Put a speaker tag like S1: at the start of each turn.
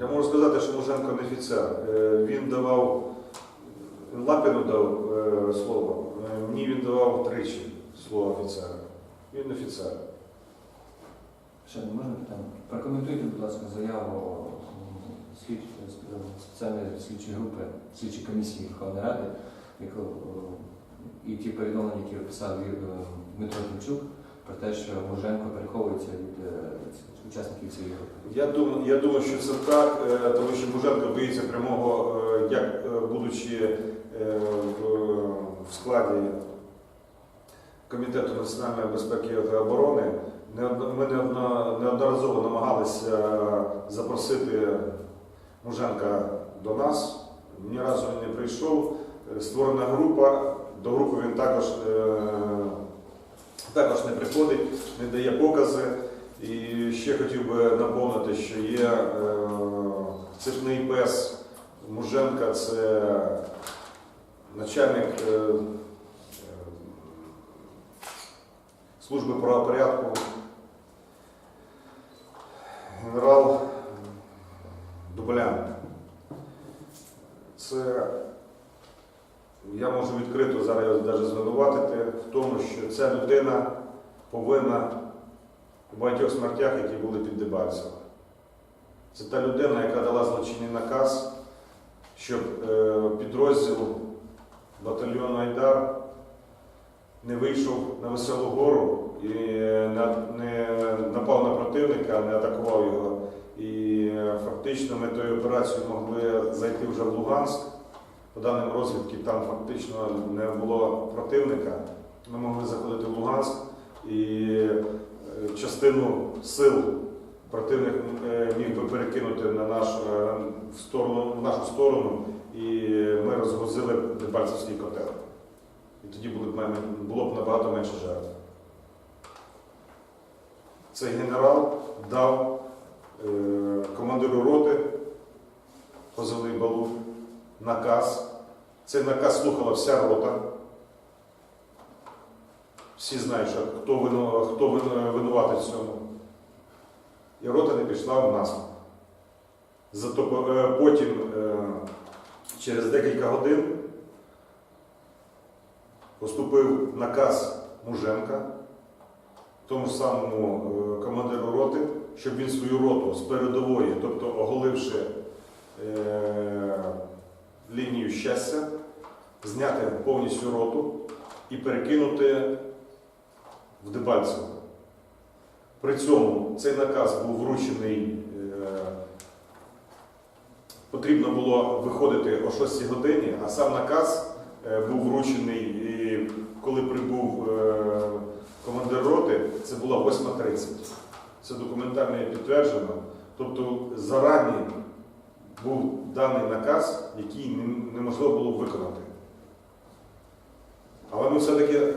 S1: Я можу сказати, що Муженко не офіцер. Він давав, Лапіну дав е, слово, Е, мені він давав тричі слово офіцера. Він офіцер.
S2: Ще не можна питання? Прокоментуйте, будь ласка, заяву спеціальної слідчої групи, слідчої комісії Верховної Ради, яку, і ті повідомлення, які описав е, Дмитро Тимчук, про те, що Муженко переховується від е, учасників цієї групи.
S1: Я думаю, я думаю, що це так, е, тому що Муженко боїться прямого, е, як будучи в- складі Комітету національної безпеки та оборони, ми неодноразово намагалися запросити Муженка до нас. Ні разу він не прийшов. Створена група, до групи він також, також не приходить, не дає покази. І ще хотів би наповнити, що є е, циркний пес Муженка, це начальник е, е, служби правопорядку, генерал Дублян. Це я можу відкрито зараз навіть звинуватити в тому, що ця людина повинна у багатьох смертях, які були під Дебальцево. Це та людина, яка дала злочинний наказ, щоб е, підрозділ батальйону Айдар не вийшов на веселу гору і не, не напав на противника, не атакував його. І е, фактично ми тою операцією могли зайти вже в Луганськ. По даним розвідки, там фактично не було противника. Ми могли заходити в Луганськ і е, частину сил противник е, міг би перекинути на наш, е, в, сторону, в нашу сторону, і ми розгрузили Дебальцевський котел. І тоді було б, набагато менше жертв. Цей генерал дав командиру роти позивний Балу наказ. Цей наказ слухала вся рота. Всі знають, що хто, вину, хто винуватий в цьому. І рота не пішла в наступ. Зато е, потім, е, через декілька годин, поступив наказ Муженка, тому самому е, командиру роти, щоб він свою роту з передової, тобто оголивши лінію щастя, зняти повністю роту і перекинути в Дебальцево. При цьому цей наказ був вручений, е, потрібно було виходити о 6 годині, а сам наказ е, був вручений, і коли прибув е, командир роти, це була 8.30. Це документально підтверджено. Тобто зарані був даний наказ, який не- неможливо було виконати. Але ми все-таки